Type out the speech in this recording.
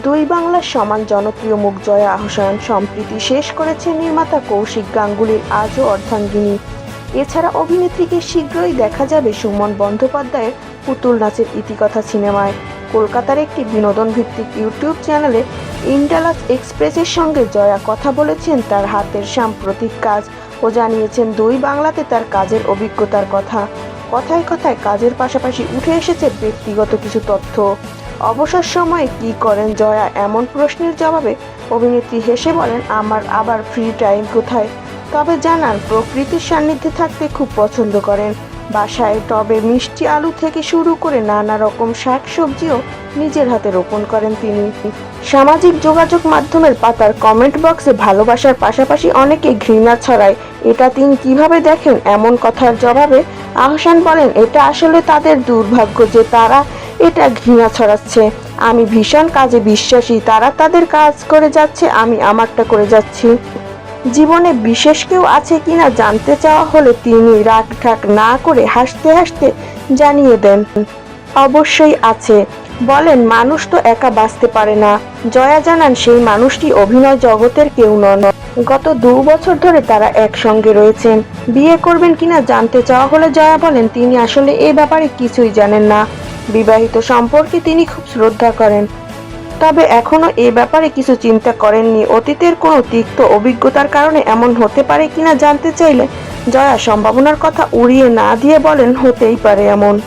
দুই বাংলার সমান জনপ্রিয় মুখ জয়া আহসান সম্প্রীতি শেষ করেছে নির্মাতা কৌশিক গাঙ্গুলির আজও অর্ধাঙ্গিনী। এছাড়া অভিনেত্রীকে শীঘ্রই দেখা যাবে সুমন বন্দ্যোপাধ্যায়ের পুতুল নাচের ইতিকথা সিনেমায়। কলকাতার একটি বিনোদন ভিত্তিক ইউটিউব চ্যানেলে ইন্ডালাস এক্সপ্রেসের সঙ্গে জয়া কথা বলেছেন তার হাতের সাম্প্রতিক কাজ ও জানিয়েছেন দুই বাংলাতে তার কাজের অভিজ্ঞতার কথা। কথায় কথায় কাজের পাশাপাশি উঠে এসেছে ব্যক্তিগত কিছু তথ্য। অবসর সময়ে কি করেন জয়া এমন প্রশ্নের জবাবে অভিনেত্রী হেসে বলেন, আমার আবার ফ্রি টাইম কোথায়? তবে জানান, প্রকৃতির সান্নিধ্যে থাকতে খুব পছন্দ করেন। বাসায় টবে মিষ্টি আলু থেকে শুরু করে নানা রকম শাক সবজিও নিজের হাতে রোপণ করেন তিনি। সামাজিক যোগাযোগ মাধ্যমের পাতার কমেন্ট বক্সে ভালোবাসার পাশাপাশি অনেকে ঘৃণা ছড়ায়। এটা তিনি কীভাবে দেখেন? এমন কথার জবাবে আহসান বলেন, এটা আসলে তাদের দুর্ভাগ্য যে তারা এটা ঘৃণা ছড়াচ্ছে। আমি ভীষণ কাজে বিশ্বাসী, তারা তাদের কাজ করে যাচ্ছে, আমি আমারটা করে যাচ্ছি। জীবনে বিশেষ কেউ আছে কিনা জানতে চাওয়া হলে তিনি রাগ ঠাক না করে হাসতে হাসতে জানিয়ে দেন, অবশ্যই আছে। বলেন, মানুষ তো একা বাঁচতে পারে না। জয়া জানান, সেই মানুষটি অভিনয় জগতের কেউ নন। গত দু বছর ধরে তারা একসঙ্গে রয়েছেন। বিয়ে করবেন কিনা জানতে চাওয়া হলে জয়া বলেন, তিনি আসলে এ ব্যাপারে কিছুই জানেন না। বিবাহিত সম্পর্কে তিনি খুব শ্রদ্ধা করেন। তবে এখনও এ ব্যাপারে কিছু চিন্তা করেননি। অতীতের কোনো তিক্ত অভিজ্ঞতার কারণে এমন হতে পারে কিনা জানতে চাইলে জয়া সম্ভাবনার কথা উড়িয়ে না দিয়ে বলেন, হতেই পারে এমন।